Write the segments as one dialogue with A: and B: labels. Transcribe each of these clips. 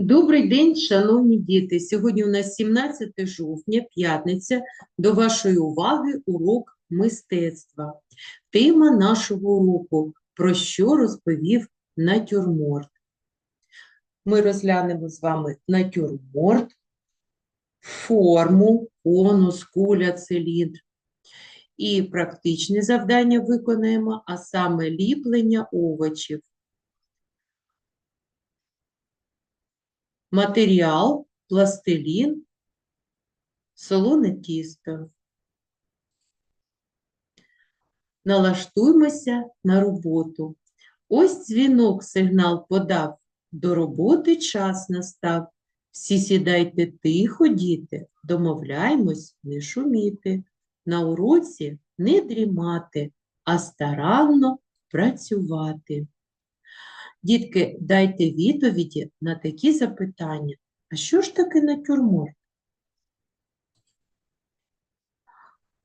A: Добрий день, шановні діти. Сьогодні у нас 17 жовтня, п'ятниця. До вашої уваги урок мистецтва. Тема нашого уроку про що розповів натюрморт. Ми розглянемо з вами натюрморт, форму, конус, куля, циліндр. І практичне завдання виконаємо, а саме ліплення овочів. Матеріал, пластилін, солоне тісто. Налаштуймося на роботу. Ось дзвінок сигнал подав. До роботи час настав. Всі сідайте тихо, діти, домовляємось не шуміти. На уроці не дрімати, а старанно працювати. Дітки, дайте відповіді на такі запитання. А що ж таке натюрморт?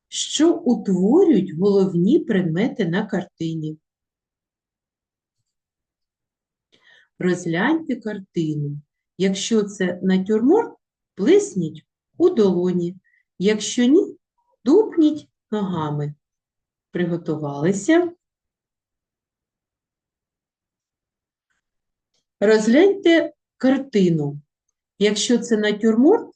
A: Що утворюють головні предмети на картині? Розгляньте картину. Якщо це натюрморт, плесніть у долоні. Якщо ні, тупніть ногами. Приготувалися. Розгляньте картину. Якщо це натюрморт,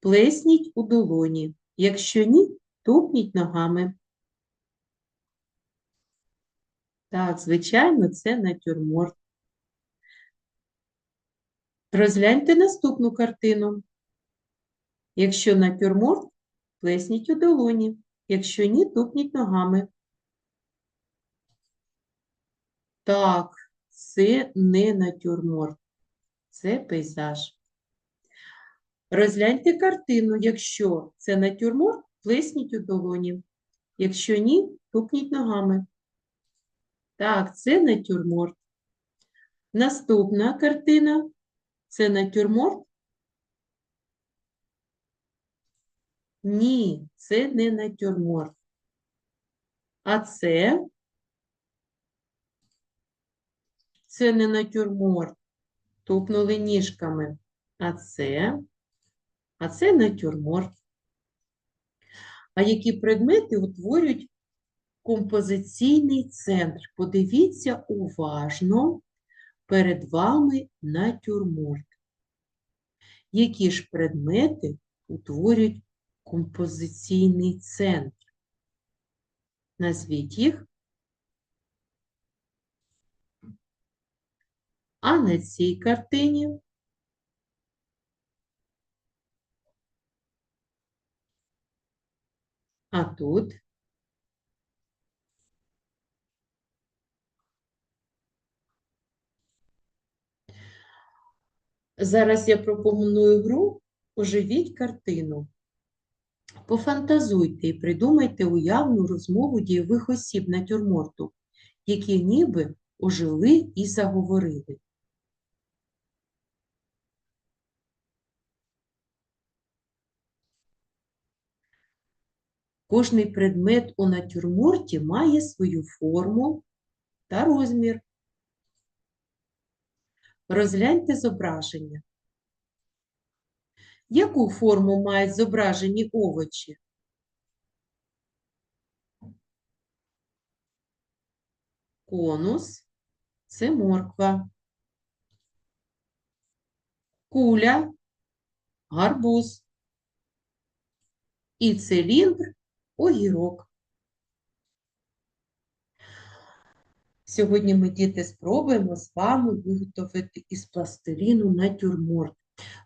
A: плесніть у долоні. Якщо ні, тупніть ногами. Так, звичайно, це натюрморт. Розгляньте наступну картину. Якщо натюрморт, плесніть у долоні. Якщо ні, тупніть ногами. Так, це не натюрморт, це пейзаж. Розгляньте картину. Якщо це натюрморт, плесніть у долоні. Якщо ні, тупніть ногами. Так, це натюрморт. Наступна картина це натюрморт? Ні, це не натюрморт. А це це не натюрморт. Тупнули ніжками. А це, а це натюрморт. А які предмети утворюють композиційний центр? Подивіться уважно, перед вами натюрморт. Які ж предмети утворюють композиційний центр? Назвіть їх. А на цій картині а тут Зараз я пропоную гру Оживіть картину. Пофантазуйте і придумайте уявну розмову дієвих осіб натюрморту, які ніби ожили і заговорили. Кожний предмет у натюрморті має свою форму та розмір. Розгляньте зображення. Яку форму мають зображені овочі? Конус – це морква. Куля – гарбуз. І циліндр – огірок. Сьогодні ми, діти, спробуємо з вами виготовити із пластиліну натюрморт.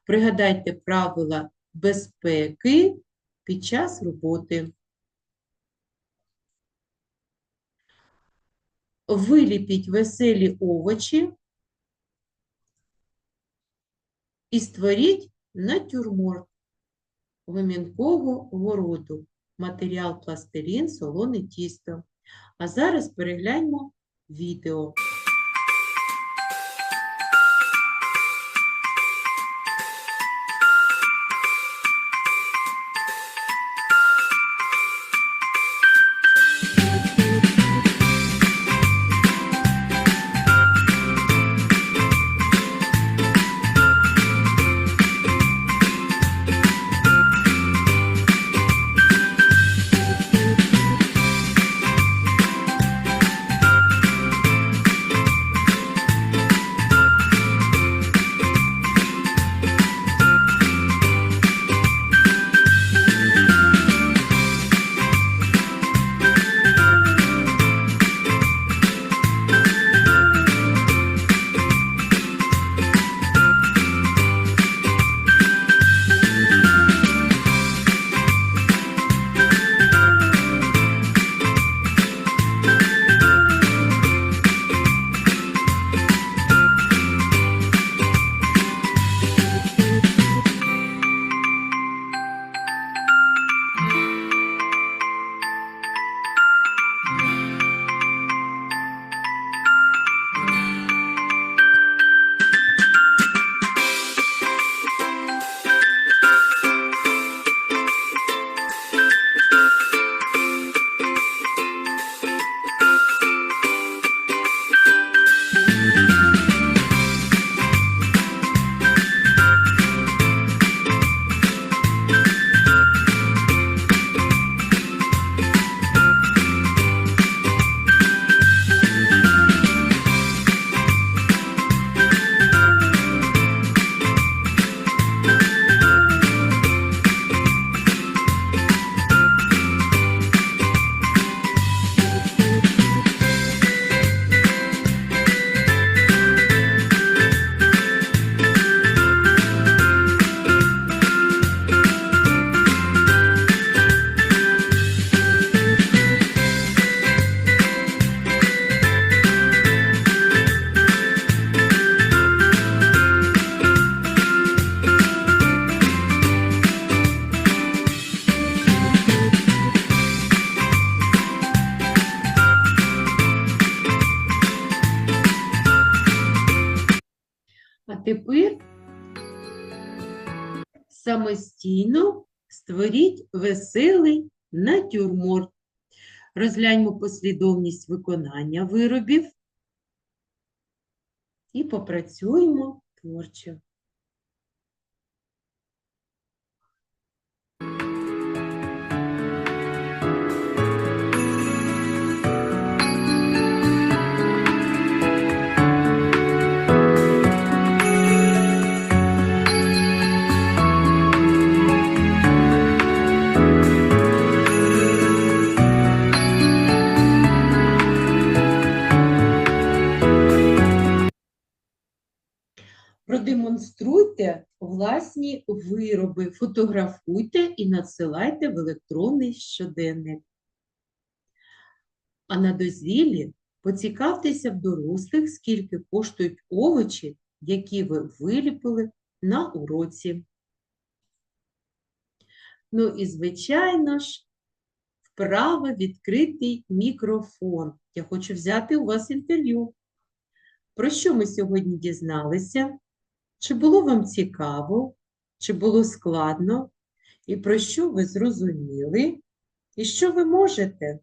A: Пригадайте правила безпеки під час роботи. Виліпіть веселі овочі і створіть натюрморт гомінкового городу. Матеріал пластилін, солоне тісто. А зараз перегляньмо відео. Тепер самостійно створіть веселий натюрморт. Розгляньмо послідовність виконання виробів і попрацюємо творчо. Продемонструйте власні вироби, фотографуйте і надсилайте в електронний щоденник. А на дозвіллі поцікавтеся в дорослих, скільки коштують овочі, які ви виліпили на уроці. Ну і, звичайно ж, вправо відкритий мікрофон. Я хочу взяти у вас інтерв'ю. Про що ми сьогодні дізналися? Чи було вам цікаво, чи було складно, і про що ви зрозуміли, і що ви можете?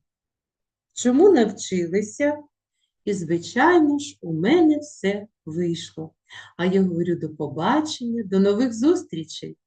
A: Чому навчилися? І, звичайно ж, у мене все вийшло. А я говорю до побачення, до нових зустрічей!